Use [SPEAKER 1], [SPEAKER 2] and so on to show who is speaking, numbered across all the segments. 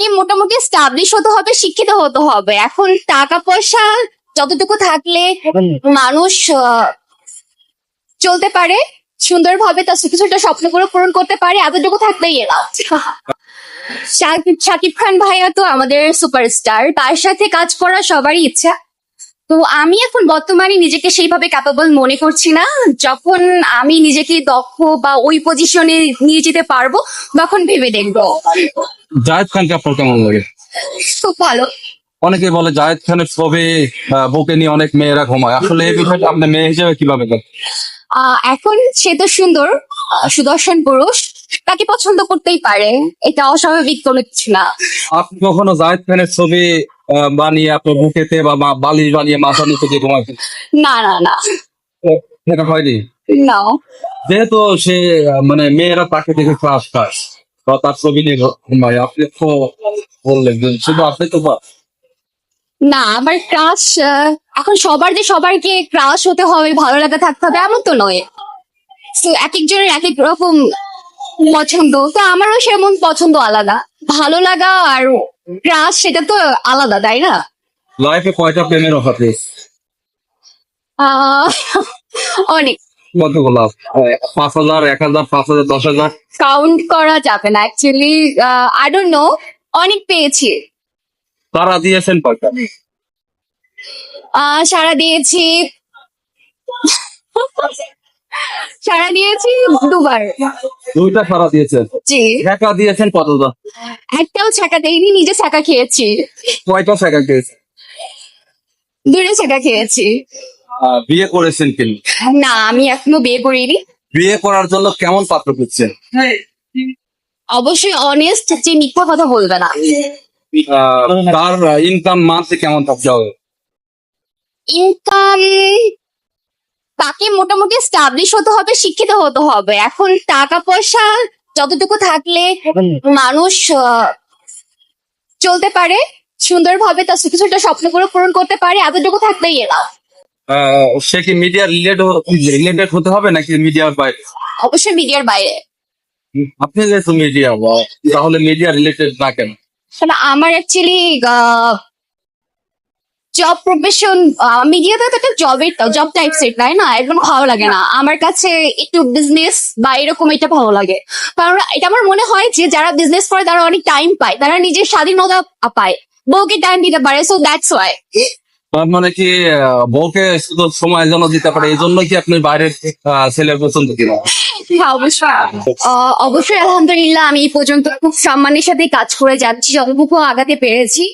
[SPEAKER 1] তাকে মোটামুটি স্টাবলিশ হতে হবে শিক্ষিত হতে হবে। এখন টাকা পয়সা যতটুকু থাকলে মানুষ চলতে পারে সুন্দরভাবে তার ছোট ছোট স্বপ্নগুলো পূরণ করতে পারে এতটুকু থাকলেই এলাম সাকিব শাকিব খান ভাইয়া তো আমাদের সুপারস্টার তার সাথে কাজ করা সবারই ইচ্ছা। তো আমি এখন বর্তমানে নিজেকে সেইভাবে ক্যাপাবল মনে করছি না। যখন আমি নিজেকে দক্ষ বা ওই পজিশনে নিয়ে যেতে পারব তখন ভেবে দেখব।
[SPEAKER 2] জায়েদ খানকে আপনার কেমন লাগে?
[SPEAKER 1] খুব ভালো।
[SPEAKER 2] অনেকে বলে জায়েদ খানের ছবি বউকে নিয়ে অনেক মেয়েরা ঘুমায়। আসলে এই বিষয়টা আপনি মেয়ে হিসেবে কীভাবে
[SPEAKER 1] এখন সে তো সুন্দর সুদর্শন পুরুষ। তাকে পছন্দ করতেই পারে। এটা অস্বাভাবিক কোনো কিছু না।
[SPEAKER 2] আপনি কখনো জায়েদ খানের ছবি বানিয়ে আপনার বুকেতে বা মা- বালিশ বানিয়ে মাথা নিচে দিয়ে ঘুমাইছেন
[SPEAKER 1] না না না।
[SPEAKER 2] সেটা হয়নি?
[SPEAKER 1] না।
[SPEAKER 2] যেহেতু সে মানে মেয়েরা তাকে দেখে ক্রাশ খায় বা তার ছবি নিয়ে ঘুমায়। আপনি তো বললেন শুধু আপনি তো
[SPEAKER 1] না আমার ক্রাশ এখন সবার যে সবারকে ক্রাশ হতে হবে ভালো লাগা থাকতে হবে এমন তো নয়। এক একজনের এক এক রকম পছন্দ। তো আমারও সেমন পছন্দ আলাদা। ভালো লাগা আর ক্রাশ সেটা তো আলাদা তাই না?
[SPEAKER 2] লাইফে কয়টা প্রেমের পেয়েছে
[SPEAKER 1] আহ, অনেক।
[SPEAKER 2] কতগুলো পাঁচ হাজার এক হাজার পাঁচ হাজার দশ হাজার?
[SPEAKER 1] কাউন্ট করা যাবে না অ্যাকচুয়ালি আই ডোন্ট নো অনেক পেয়েছি।
[SPEAKER 2] তারা দিয়েছেন কয়টা?
[SPEAKER 1] সারা দিয়েছি। সারা দিয়েছি দুবার।
[SPEAKER 2] দুইটা সারা দিয়েছেন?
[SPEAKER 1] জি।
[SPEAKER 2] একা দিয়েছেন কতটা?
[SPEAKER 1] একটাও ছাকা দেয়নি নিজে ছাকা খেয়েছি।
[SPEAKER 2] কয়টা টাকা দিয়েছেন
[SPEAKER 1] দূরে ছাকা খেয়েছি।
[SPEAKER 2] বিয়ে করেছেন কিনা?
[SPEAKER 1] না আমি এখনও বিয়ে করিনি।
[SPEAKER 2] বিয়ে করার জন্য কেমন পাত্র খুঁজছেন?
[SPEAKER 1] অবশ্যই অনেস্ট যে মিথ্যা কথা বলবে না।
[SPEAKER 2] তার ইনকাম মান্থে কেমন থাকতে হবে?
[SPEAKER 1] ইনকাম তাকে মোটামুটি স্টাবলিশ হতে হবে শিক্ষিত হতে হবে। এখন টাকা পয়সা যতটুকু থাকলে মানুষ আহ, চলতে পারে সুন্দরভাবে তার ছোট ছোট স্বপ্নগুলো পূরণ করতে পারে এতটুকু থাকলেই এলাম।
[SPEAKER 2] আহ, সে কি মিডিয়া রিলেটেড রিলেটেড হতে হবে নাকি মিডিয়ার বাইরে?
[SPEAKER 1] অবশ্যই মিডিয়ার বাইরে।
[SPEAKER 2] আপনি যেহেতু মিডিয়া তাহলে মিডিয়া রিলেটেড না কেন?
[SPEAKER 1] আমার অ্যাকচুয়ালি জব প্রফেশন মিডিয়াতে তো একটা জবের জব টাইপ সেট তাই না এরকম ভালো লাগে না। আমার কাছে একটু বিজনেস বা এরকম এটা ভালো লাগে। কারণ এটা আমার মনে হয় যে যারা বিজনেস করে তারা অনেক টাইম পায়। তারা নিজের স্বাধীনতা পায়। বউকে টাইম দিতে পারে সো দ্যাটস ওয়াই
[SPEAKER 2] মানে কি বউকে শুধু সময় যেন দিতে পারে এই জন্য কি আপনি বাইরের ছেলের পছন্দ কিনা
[SPEAKER 1] হ্যাঁ অবশ্যই আলহামদুলিল্লাহ আমি এই পর্যন্ত খুব সম্মানের সাথে কাজ করে যাচ্ছি যতটুকু আগাতে পেরেছি।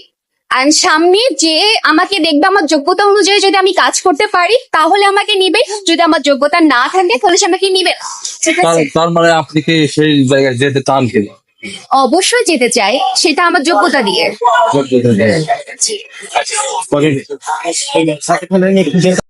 [SPEAKER 1] আর সামনে যে আমাকে দেখবে আমার যোগ্যতা অনুযায়ী যদি আমি কাজ করতে পারি তাহলে আমাকে নিবে। যদি আমার যোগ্যতা না থাকে তাহলে সে আমাকে নিবে না। ঠিক
[SPEAKER 2] তার
[SPEAKER 1] আছে?
[SPEAKER 2] তার মানে আপনি কি সেই জায়গায় যেতে চান কিনা
[SPEAKER 1] অবশ্যই যেতে চাই। সেটা আমার যোগ্যতা দিয়ে।